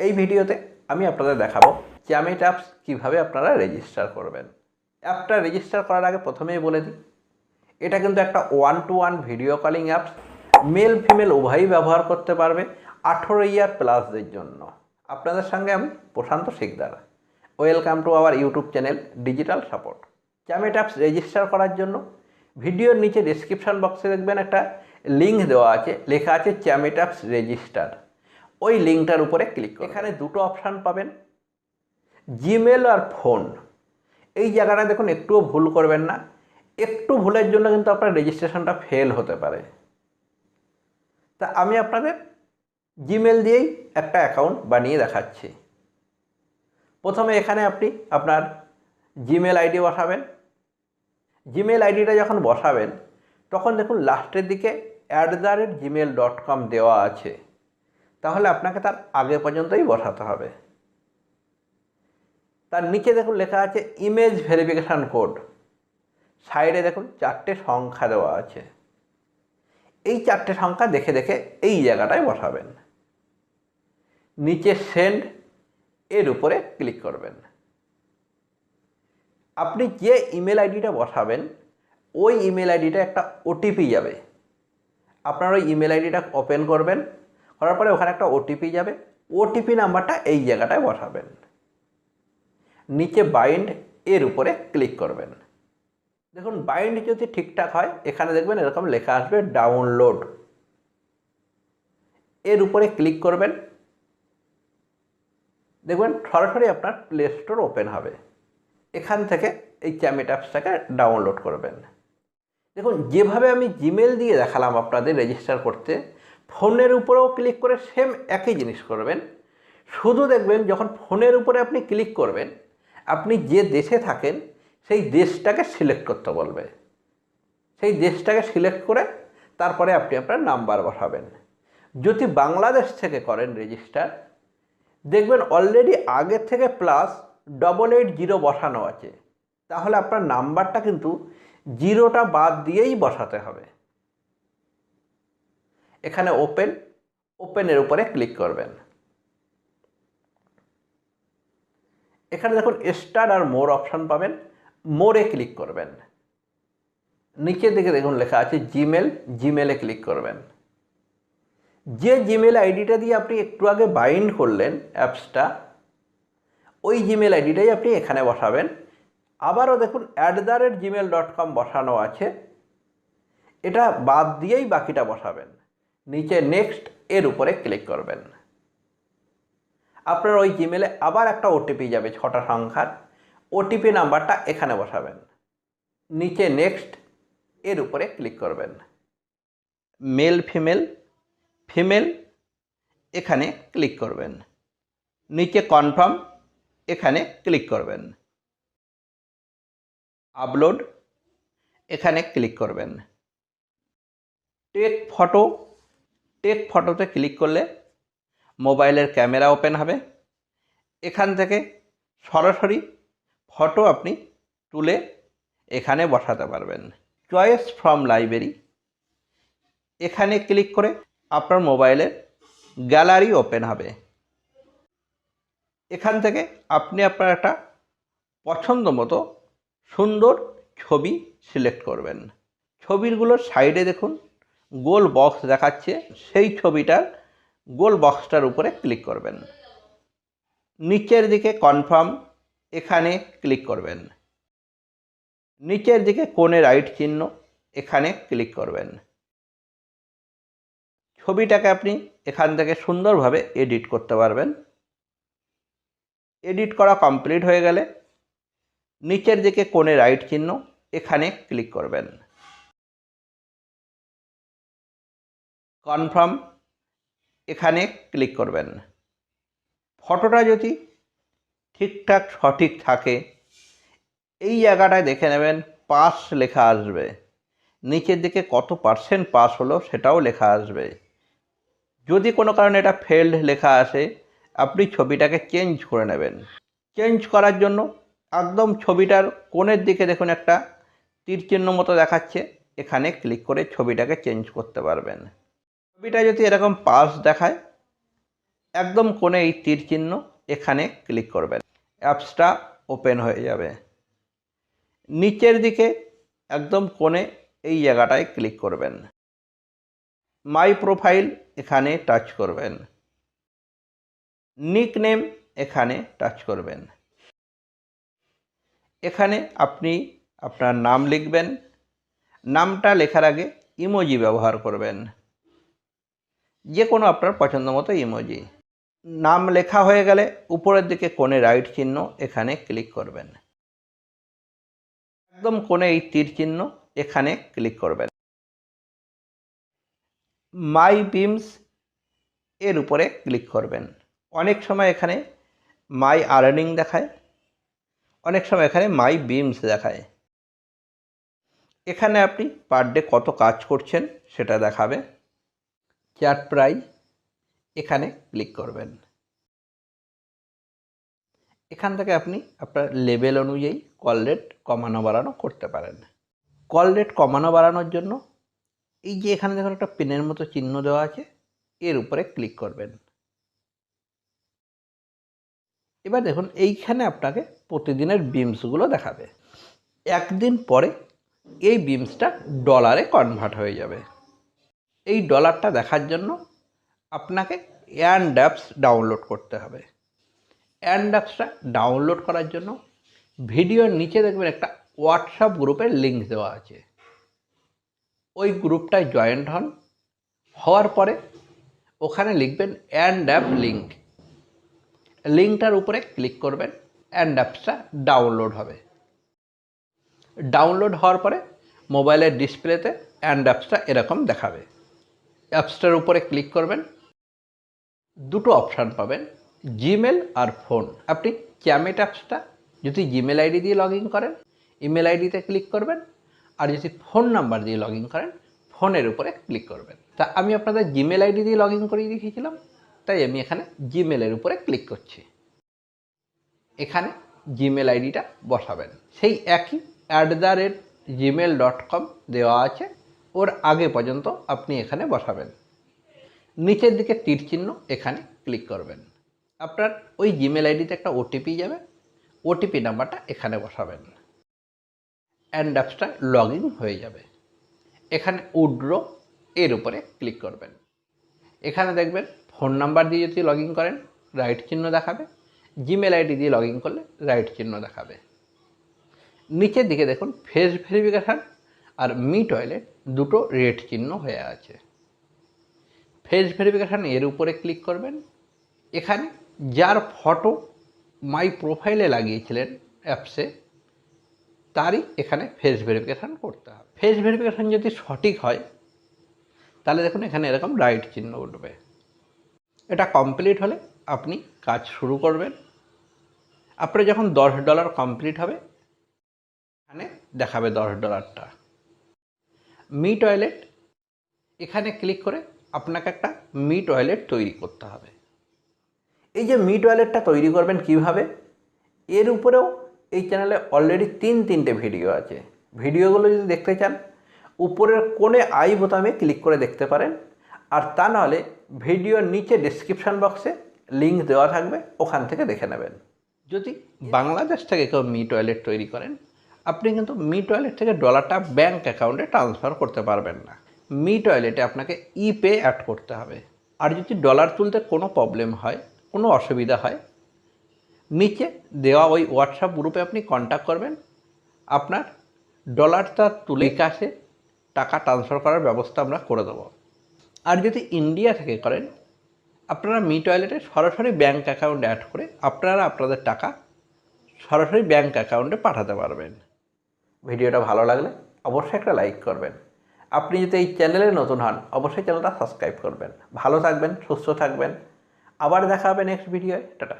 এই ভিডিওতে আমি আপনাদের দেখাবো চ্যামেট অ্যাপস কীভাবে আপনারা রেজিস্টার করবেন। অ্যাপটা রেজিস্টার করার আগে প্রথমেই বলে দিই, এটা কিন্তু একটা one to one video calling apps male female উভয়ই ব্যবহার করতে পারবে আঠেরো ইয়ার প্লাসদের জন্য। আপনাদের সঙ্গে আমি Prashanta Sikdar. Welcome to our YouTube channel digital support Chamet apps register করার জন্য ভিডিওর নিচে ডিসক্রিপশন বক্সে দেখবেন একটা লিঙ্ক দেওয়া আছে, লেখা আছে চ্যামেট অ্যাপস রেজিস্টার ওই লিঙ্কটার উপরে ক্লিক করুন। এখানে দুটো অপশান পাবেন জিমেল আর ফোন। এই জায়গাটা দেখুন একটুও ভুল করবেন না। একটু ভুলের জন্য কিন্তু আপনার রেজিস্ট্রেশনটা ফেল হতে পারে। তা আমি আপনাদের জিমেল দিয়েই একটা অ্যাকাউন্ট বানিয়ে দেখাচ্ছি। প্রথমে এখানে আপনি আপনার জিমেল আইডি বসাবেন। জিমেল আইডিটা যখন বসাবেন, তখন দেখুন লাস্টের দিকে at the rate Gmail dot com দেওয়া আছে। তাহলে আপনাকে তার আগে পর্যন্তই বসাতে হবে। তার নিচে দেখুন লেখা আছে ইমেজ ভেরিফিকেশান কোড সাইডে দেখুন চারটে সংখ্যা দেওয়া আছে। এই চারটে সংখ্যা দেখে দেখে এই জায়গাটায় বসাবেন। নিচে সেন্ড এর উপরে ক্লিক করবেন। আপনি যে ইমেল আইডিটা বসাবেন, ওই ইমেল আইডিটা একটা ওটিপি যাবে। আপনার ওই ইমেল আইডিটা ওপেন করবেন করার পরে ওখানে একটা ওটিপি যাবে। ওটিপি নাম্বারটা এই জায়গাটায় বসাবেন। নিচে বাইন্ড এর উপরে ক্লিক করবেন। দেখুন বাইন্ড যদি ঠিকঠাক হয়, এখানে দেখবেন এরকম লেখা আসবে ডাউনলোড এর উপরে ক্লিক করবেন। দেখবেন সরাসরি আপনার প্লে স্টোর ওপেন হবে। এখান থেকে এই চ্যামেট অ্যাপসটাকে ডাউনলোড করবেন। দেখুন, যেভাবে আমি জিমেল দিয়ে দেখালাম আপনাদের রেজিস্টার করতে ফোনের উপরেও ক্লিক করে সেম একই জিনিস করবেন। শুধু দেখবেন যখন ফোনের উপরে আপনি ক্লিক করবেন, আপনি যে দেশে থাকেন, সেই দেশটাকে সিলেক্ট করতে বলবে। সেই দেশটাকে সিলেক্ট করে তারপরে আপনি আপনার নাম্বার বসাবেন। যদি বাংলাদেশ থেকে করেন রেজিস্টার, দেখবেন অলরেডি আগের থেকে প্লাস ডবল এইট জিরো বসানো আছে। তাহলে আপনার নাম্বারটা কিন্তু জিরোটা বাদ দিয়েই বসাতে হবে। এখানে ওপেন ওপেনের উপরে ক্লিক করবেন। এখানে দেখুন স্টার আর মোর অপশান পাবেন মোরে ক্লিক করবেন। নিচের দিকে দেখুন লেখা আছে জিমেল জিমেলে ক্লিক করবেন। যে জিমেল আইডিটা দিয়ে আপনি একটু আগে বাইন্ড করলেন অ্যাপসটা ওই জিমেল আইডিটাই আপনি এখানে বসাবেন। আবারও দেখুন at the rate Gmail dot com বসানো আছে। এটা বাদ দিয়েই বাকিটা বসাবেন। নিচে নেক্সট এর উপরে ক্লিক করবেন। আপনার ওই জিমেলে আবার একটা ওটিপি যাবে, ছটা সংখ্যার। ওটিপি নাম্বারটা এখানে বসাবেন। নিচে নেক্সট এর উপরে ক্লিক করবেন। মেল ফিমেল ফিমেল এখানে ক্লিক করবেন। নিচে কনফার্ম এখানে ক্লিক করবেন। আপলোড এখানে ক্লিক করবেন। টেক ফটো টেক ফটোতে ক্লিক করলে মোবাইলের ক্যামেরা ওপেন হবে। এখান থেকে সরাসরি ফটো আপনি তুলে এখানে বসাতে পারবেন। চয়েস ফ্রম লাইব্রেরি এখানে ক্লিক করে আপনার মোবাইলের গ্যালারি ওপেন হবে। এখান থেকে আপনি আপনার একটা পছন্দ মতো সুন্দর ছবি সিলেক্ট করবেন। ছবিগুলোর সাইডে দেখুন। গোল বক্স দেখাচ্ছে, সেই ছবিটার গোল বক্সটার উপরে ক্লিক করবেন। নিচের দিকে কনফার্ম, এখানে ক্লিক করবেন। নিচের দিকে কোণে রাইট চিহ্ন, এখানে ক্লিক করবেন। ছবিটাকে আপনি এখান থেকে সুন্দরভাবে এডিট করতে পারবেন। এডিট করা কমপ্লিট হয়ে গেলে নিচের দিকে কোণে রাইট চিহ্ন, এখানে ক্লিক করবেন। কনফার্ম, এখানে ক্লিক করবেন। ফটোটা যদি ঠিকঠাক সঠিক থাকে, এই জায়গাটায় দেখে নেবেন পাস লেখা আসবে। নিচের দিকে কত পার্সেন্ট পাস হলো সেটাও লেখা আসবে। যদি কোনো কারণে এটা ফেল্ড লেখা আসে, আপনি ছবিটাকে চেঞ্জ করে নেবেন। চেঞ্জ করার জন্য একদম ছবিটার কোণের দিকে দেখুন একটা তীর চিহ্ন মতো দেখাচ্ছে। এখানে ক্লিক করে ছবিটাকে চেঞ্জ করতে পারবেন। ছবিটা যদি এরকম পাস দেখায়, একদম কোণে এই তীর চিহ্ন এখানে ক্লিক করবেন। অ্যাপসটা ওপেন হয়ে যাবে। নিচের দিকে একদম কোণে এই জায়গাটায় ক্লিক করবেন। মাই প্রোফাইল এখানে টাচ করবেন। নিক নেম এখানে টাচ করবেন। এখানে আপনি আপনার নাম লিখবেন। নামটা লেখার আগে ইমোজি ব্যবহার করবেন। যে কোনো আপনার পছন্দ মতো ইমোজি নাম লেখা হয়ে গেলে উপরের দিকে কোণে রাইট চিহ্ন এখানে ক্লিক করবেন। একদম কোণে এই তীর চিহ্ন এখানে ক্লিক করবেন। মাই বিমস এর উপরে ক্লিক করবেন। অনেক সময় এখানে মাই আর্নিং দেখায়। অনেক সময় এখানে মাই বিমস দেখায়। এখানে আপনি পার ডে কত কাজ করছেন সেটা দেখাবে। চার্ট প্রাইস এখানে ক্লিক করবেন। এখান থেকে আপনি আপনার লেভেল অনুযায়ী কল রেট কমানো বাড়ানো করতে পারেন। কল রেট কমানো বাড়ানোর জন্য এই যে এখানে দেখুন একটা পেনের মতো চিহ্ন দেওয়া আছে, এর উপরে ক্লিক করবেন। এবার দেখুন এইখানে আপনাকে প্রতিদিনের বিমসগুলো দেখাবে। একদিন পরে এই বিমসটা ডলারে কনভার্ট হয়ে যাবে। এই ডলারটা দেখার জন্য আপনাকে অ্যান্ড অ্যাপস ডাউনলোড করতে হবে। অ্যান্ড অ্যাপসটা ডাউনলোড করার জন্য ভিডিওর নিচে দেখবেন একটা হোয়াটসঅ্যাপ গ্রুপের লিঙ্ক দেওয়া আছে। ওই গ্রুপটায় জয়েন্ট হন, হওয়ার পরে ওখানে লিখবেন অ্যান্ড অ্যাপ লিঙ্ক লিঙ্কটার উপরে ক্লিক করবেন অ্যান্ড অ্যাপসটা ডাউনলোড হবে। ডাউনলোড হওয়ার পরে মোবাইলের ডিসপ্লেতে অ্যান্ড অ্যাপসটা এরকম দেখাবে। অ্যাপসটার উপরে ক্লিক করবেন। দুটো অপশান পাবেন জিমেল আর ফোন আপনি চ্যামেট অ্যাপসটা যদি জিমেল আইডি দিয়ে লগ করেন ইমেল আইডিতে ক্লিক করবেন, আর যদি ফোন নাম্বার দিয়ে লগ করেন ফোনের উপরে ক্লিক করবেন। তা আমি আপনাদের জিমেল আইডি দিয়ে লগ ইন করিয়ে দেখিয়েছিলাম, তাই আমি এখানে জিমেলের উপরে ক্লিক করছি। এখানে জিমেল আইডিটা বসাবেন। সেই একই at the rate Gmail dot com দেওয়া আছে। ওর আগে পর্যন্ত আপনি এখানে বসাবেন। নিচের দিকে তীর চিহ্ন এখানে ক্লিক করবেন। আপনার ওই জিমেল আইডিতে একটা ওটিপি যাবে। ওটিপি নাম্বারটা এখানে বসাবেন। অ্যান্ড অ্যাপসটা লগ হয়ে যাবে। এখানে উড্রো এর উপরে ক্লিক করবেন। এখানে দেখবেন ফোন নাম্বার দিয়ে যদি লগ করেন রাইট চিহ্ন দেখাবে। জিমেল আইডি দিয়ে লগ করলে রাইট চিহ্ন দেখাবে। নিচের দিকে দেখুন ফেস ভেরিফিকেশান আর মি টয়লেট দুটো রেড চিহ্ন হয়ে আছে। ফেস ভেরিফিকেশান এর উপরে ক্লিক করবেন। এখানে যার ফটো মাই প্রোফাইলে লাগিয়েছিলেন অ্যাপসে, তারই এখানে ফেস ভেরিফিকেশান করতে হবে। ফেস ভেরিফিকেশান যদি সঠিক হয়, তাহলে দেখুন এখানে এরকম রাইট চিহ্ন উঠবে। এটা কমপ্লিট হলে আপনি কাজ শুরু করবেন। আপনার যখন দশ ডলার কমপ্লিট হবে, এখানে দেখাবে দশ ডলারটা। মি টয়লেট, এখানে ক্লিক করে আপনাকে একটা মি টয়লেট তৈরি করতে হবে। এই যে মি টয়লেটটা তৈরি করবেন কীভাবে? এর উপরেও এই চ্যানেলে অলরেডি তিন তিনটে ভিডিও আছে। ভিডিওগুলো যদি দেখতে চান, উপরের কোণে আই বোতামে ক্লিক করে দেখতে পারেন। আর তা নাহলে ভিডিওর নিচে ডেসক্রিপশান বক্সে লিঙ্ক দেওয়া থাকবে, ওখান থেকে দেখে নেবেন। যদি বাংলাদেশ থেকে কেউ মি টয়লেট তৈরি করেন আপনি কিন্তু মি টয়লেট থেকে ডলারটা ব্যাঙ্ক অ্যাকাউন্টে ট্রান্সফার করতে পারবেন না। মি টয়লেটে আপনাকে ই পে অ্যাড করতে হবে। আর যদি ডলার তুলতে কোনো প্রবলেম হয়, কোনো অসুবিধা হয়, নিচে দেওয়া ওই হোয়াটসঅ্যাপ গ্রুপে আপনি কন্ট্যাক্ট করবেন। আপনার ডলারটা তুলে কাছে টাকা ট্রান্সফার করার ব্যবস্থা আমরা করে দেবো। আর যদি ইন্ডিয়া থেকে করেন, আপনারা মি টয়লেটে সরাসরি ব্যাঙ্ক অ্যাকাউন্ট অ্যাড করে আপনারা আপনাদের টাকা সরাসরি ব্যাঙ্ক অ্যাকাউন্টে পাঠাতে পারবেন। ভিডিওটা ভালো লাগলে অবশ্যই একটা লাইক করবেন। আপনি যদি এই চ্যানেলে নতুন হন, অবশ্যই চ্যানেলটা সাবস্ক্রাইব করবেন। ভালো থাকবেন, সুস্থ থাকবেন। আবার দেখা হবে নেক্সট ভিডিওয় টাটা।